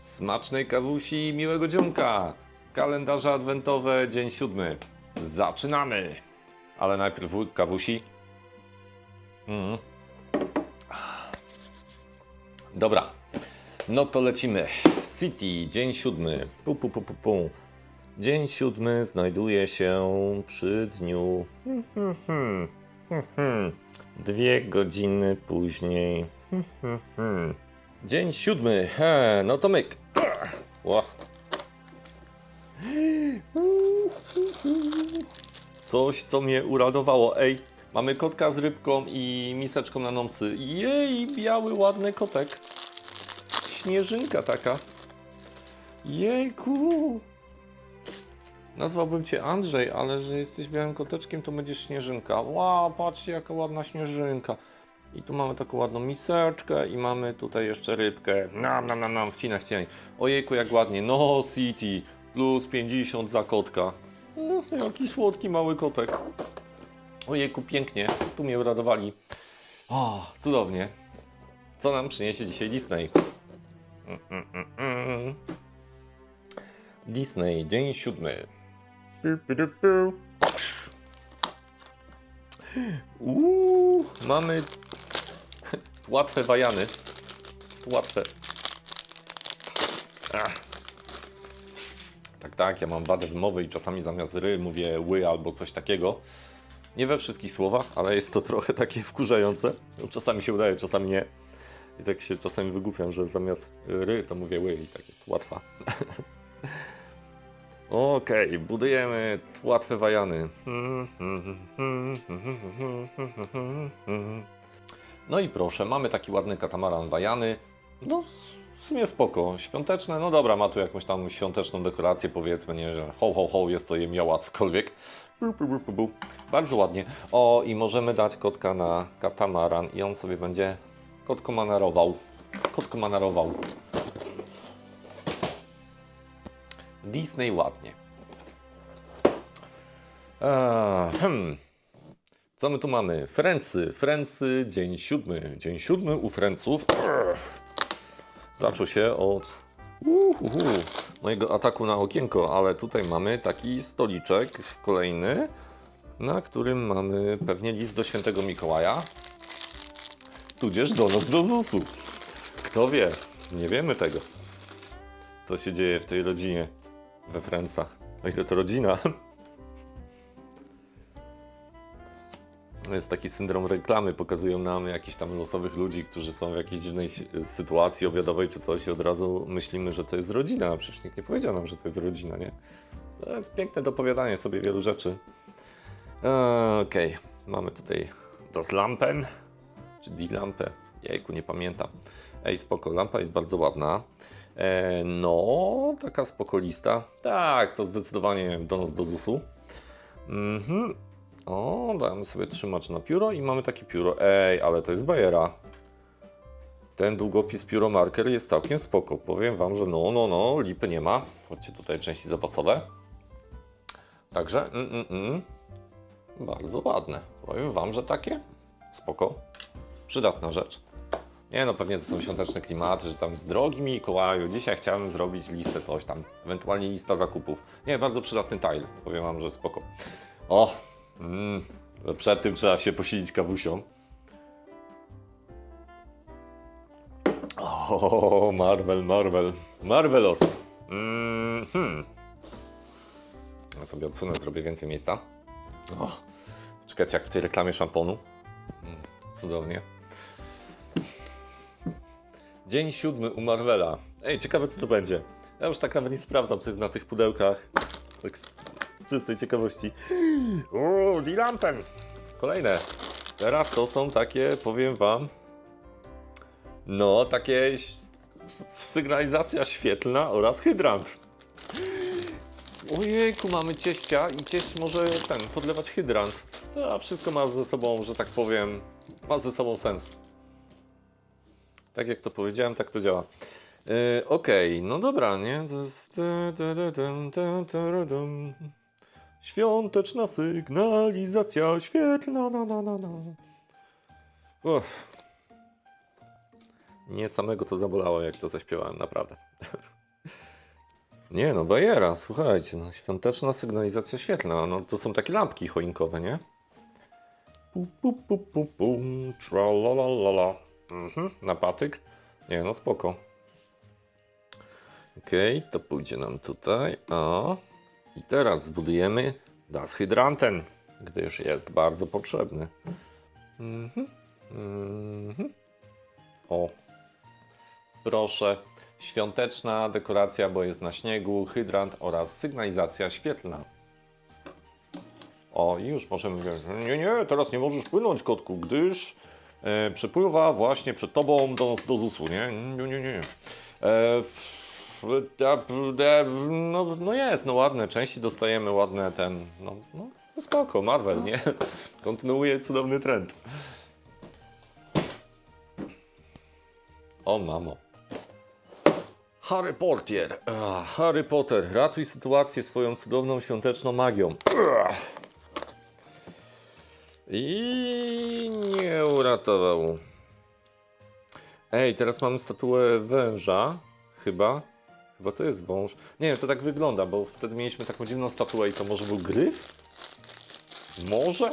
Smacznej kawusi i miłego dzionka. Kalendarze adwentowe, dzień siódmy. Zaczynamy! Ale najpierw łyk kawusi. Mm. Dobra, no to lecimy. City, dzień siódmy. Pu, pu, pu, pu, pu. Dzień siódmy znajduje się przy dniu. Hmm, hmm, hmm. Dwie godziny później. Dzień siódmy. He, no to myk. Ło. Coś, co mnie uradowało. Ej, mamy kotka z rybką i miseczką na nomsy. Jej, biały, ładny kotek. Śnieżynka taka. Jejku. Nazwałbym cię Andrzej, ale że jesteś białym koteczkiem, to będziesz śnieżynka. Wow, patrzcie, jaka ładna śnieżynka. I tu mamy taką ładną miseczkę i mamy tutaj jeszcze rybkę. Nam, nam, nam, nam, wcinaj, wcinaj. Ojejku, jak ładnie. No City, plus 50 za kotka. Mm, jaki słodki mały kotek. Ojejku, pięknie. Tu mnie uradowali. O, cudownie. Co nam przyniesie dzisiaj Disney? Mm, mm, mm, mm. Disney, dzień siódmy. Uuu, mamy łatwe wajany. Łatwe. Ach. Tak, tak, ja mam wadę wymowy i czasami zamiast ry mówię ły albo coś takiego. Nie we wszystkich słowach, ale jest to trochę takie wkurzające. No, Czasami się udaje, czasami nie. I tak się czasami wygłupiam, że zamiast ry to mówię ły i tak jest łatwa. Okej, budujemy łatwe wajany. No i proszę, mamy taki ładny katamaran wajany. No, w sumie spoko. Świąteczne, no dobra, ma tu jakąś tam świąteczną dekorację, powiedzmy, nie, że ho, ho, ho, jest to jemiała cokolwiek. Bu, bu, bu, bu. Bardzo ładnie. O, i możemy dać kotka na katamaran i on sobie będzie kotko manarował. Kotko manarował. Disney ładnie. Eee, hmm. Co my tu mamy? Frency. Frency, dzień siódmy. Dzień siódmy u Franców. Ech. Zaczął się od uhuhu, mojego ataku na okienko, ale tutaj mamy taki stoliczek kolejny, na którym mamy pewnie list do świętego Mikołaja, tudzież do nas do ZUS-u. Kto wie? Nie wiemy tego, co się dzieje w tej rodzinie we Francach. O ile to rodzina. Jest taki syndrom reklamy, pokazują nam jakichś tam losowych ludzi, którzy są w jakiejś dziwnej sytuacji obiadowej czy coś i od razu myślimy, że to jest rodzina, a przecież nikt nie powiedział nam, że to jest rodzina, nie? To jest piękne dopowiadanie sobie wielu rzeczy. Eee, Okej, mamy tutaj das Lampen, czy die Lampe, jejku, nie pamiętam. Ej, spoko, lampa jest bardzo ładna. E, no, taka spokolista. Tak, to zdecydowanie donos do ZUS-u. Mhm. O, damy sobie trzymacz na pióro i mamy takie pióro. Ej, ale to jest bajera. Ten długopis pióro marker jest całkiem spoko. Powiem wam, że no, no, no, lipy nie ma. Chodźcie tutaj części zapasowe. Także, mm, mm, mm. bardzo ładne. Powiem wam, że takie spoko. Przydatna rzecz. Nie no, pewnie to są świąteczne klimaty, że tam z drogi Mikołaju, dzisiaj chciałem zrobić listę coś tam, ewentualnie lista zakupów. Nie, bardzo przydatny tile, powiem wam, że spoko. O, mm, że przed tym trzeba się posilić kawusią. O, Marvel, Marvel, Marvelos. Mm, hmm. Ja sobie odsunę, zrobię więcej miejsca. O, czekajcie, jak w tej reklamie szamponu. Mm, cudownie. Dzień siódmy u Marvela. Ej, ciekawe co to będzie. Ja już tak nawet nie sprawdzam, co jest na tych pudełkach. Tak czystej ciekawości. Uuu, Dilampen! Kolejne. Teraz to są takie, powiem wam, no, takie sygnalizacja świetlna oraz hydrant. Ojejku, mamy cieścia i cieść może ten, podlewać hydrant. To wszystko ma ze sobą, że tak powiem, ma ze sobą sens. Tak jak to powiedziałem, tak to działa. Yy, Okej, no dobra, nie? To jest... Świąteczna sygnalizacja świetlna, na, na, na, na. Uff. Nie samego to zabolało, jak to zaśpiewałem, naprawdę. Nie no, bajera, słuchajcie, no, świąteczna sygnalizacja świetlna, no to są takie lampki choinkowe, nie? Pu, pu, pu, pu, pu, tralalalala. Mhm, na patyk. Nie no, spoko. Okej, to pójdzie nam tutaj, o. I teraz zbudujemy Das Hydranten, gdyż jest bardzo potrzebny. Mhm, mhm. O, Proszę, świąteczna dekoracja, bo jest na śniegu, hydrant oraz sygnalizacja świetlna. O, już możemy mówić, nie, nie, teraz nie możesz płynąć, kotku, gdyż e, przepływa właśnie przed tobą do, do ZUS-u, nie? Nie, nie, nie. E, no, no jest, no ładne, części dostajemy, ładne ten, no, no spoko, Marvel, nie? Kontynuuje cudowny trend. O mamo. Harry Potter. Ach, Harry Potter, ratuj sytuację swoją cudowną świąteczną magią. Ach. I nie uratował. Ej, teraz mamy statuę węża. Chyba. Chyba to jest wąż. Nie, to tak wygląda, bo wtedy mieliśmy taką dziwną statuę i to może był gryf? Może?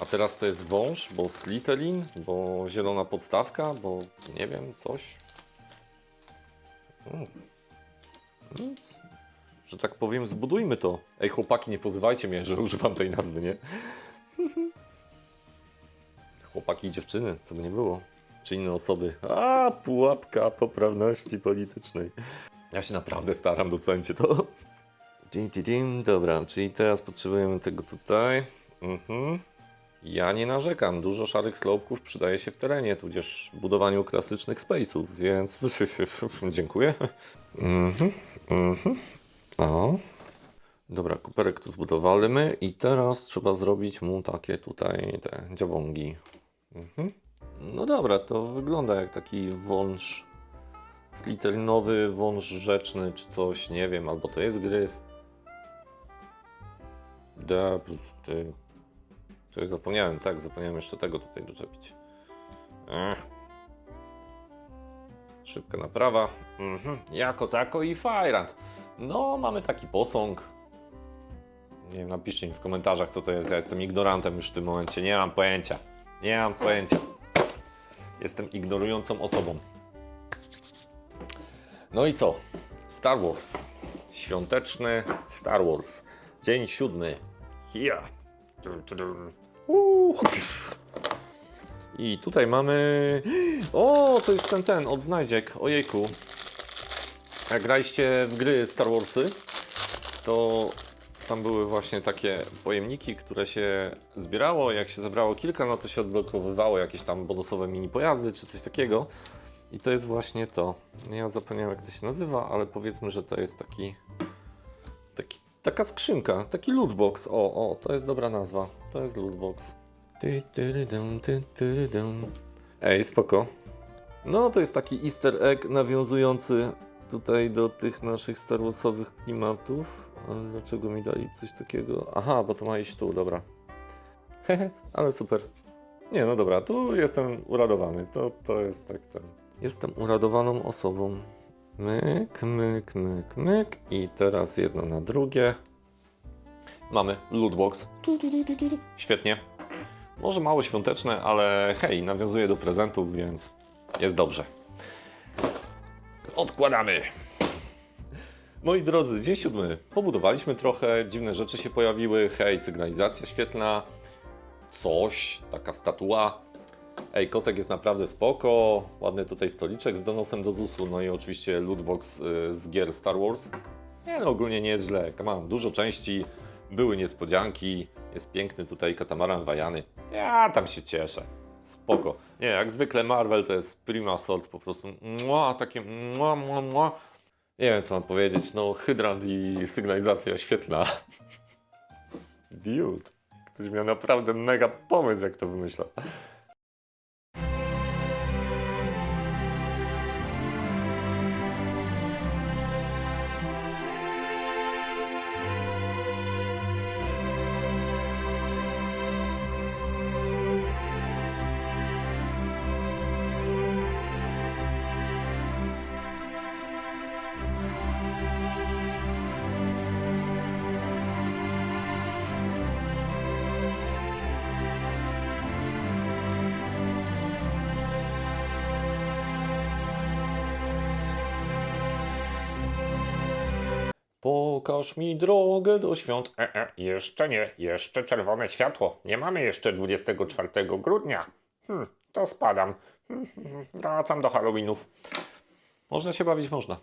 A teraz to jest wąż, bo Slytherin, bo zielona podstawka, bo nie wiem, coś. Mm. Nic. Że tak powiem, zbudujmy to. Ej, chłopaki, nie pozywajcie mnie, że używam tej nazwy, nie? chłopaki i dziewczyny, co by nie było. Czy inne osoby. A, pułapka poprawności politycznej. Ja się naprawdę staram, docencie to. Dim, dim. Dobra, czyli teraz potrzebujemy tego tutaj. Mhm. Ja nie narzekam. Dużo szarych slopków przydaje się w terenie, tudzież budowaniu klasycznych space'ów, więc dziękuję. Mhm, mhm. O. Dobra, kuperek tu zbudowaliśmy i teraz trzeba zrobić mu takie tutaj te dziabągi. Mhm. No dobra, to wygląda jak taki wąż sliterinowy, wąż rzeczny czy coś, nie wiem, albo to jest gryf. Da, ty. Coś zapomniałem, tak, zapomniałem jeszcze tego tutaj doczepić. Ech. Szybka naprawa. Mhm. Jako tako i Fajrant. No, mamy taki posąg. Nie wiem, napiszcie mi w komentarzach, co to jest. Ja jestem ignorantem już w tym momencie. Nie mam pojęcia. Nie mam pojęcia. Jestem ignorującą osobą. No i co? Star Wars. Świąteczny Star Wars. Dzień siódmy. Uuu. I tutaj mamy... O, to jest ten, ten, od znajdziek. Ojejku. Jak graliście w gry Star Warsy, to tam były właśnie takie pojemniki, które się zbierało. Jak się zebrało kilka, no to się odblokowywało jakieś tam bonusowe mini pojazdy czy coś takiego. I to jest właśnie to. Ja zapomniałem jak to się nazywa, ale powiedzmy, że to jest taki, taki taka skrzynka, taki lootbox. O, o, to jest dobra nazwa. To jest lootbox. Ej, spoko. No, to jest taki easter egg nawiązujący tutaj do tych naszych Star Warsowych klimatów. Dlaczego mi dali coś takiego? Aha, bo to ma iść tu, dobra. Hehe, ale super. Nie, no dobra, tu jestem uradowany. To, to jest tak ten. Jestem uradowaną osobą. Myk, myk, myk, myk. I teraz jedno na drugie. Mamy lootbox. Świetnie. Może mało świąteczne, ale hej, nawiązuje do prezentów, więc jest dobrze. Odkładamy. Moi drodzy, dzień siódmy. Pobudowaliśmy trochę, dziwne rzeczy się pojawiły. Hej, sygnalizacja świetlna, coś, taka statua. Ej, kotek jest naprawdę spoko. Ładny tutaj stoliczek z donosem do ZUS-u. No i oczywiście lootbox y, z gier Star Wars. Nie no, ogólnie nie jest źle. Come dużo części, były niespodzianki. Jest piękny tutaj katamaran wajany. Ja tam się cieszę. Spoko. Nie, jak zwykle Marvel to jest prima sort po prostu. Mua, takie mua, mua, mua. Nie wiem co mam powiedzieć. No, hydrant i sygnalizacja świetna. Dude. Ktoś miał naprawdę mega pomysł, jak to wymyślał. Pokaż mi drogę do świąt. E, e, jeszcze nie, jeszcze czerwone światło. Nie mamy jeszcze 24 grudnia. Hmm, to spadam. Hmm, wracam do Halloweenów. Można się bawić, można.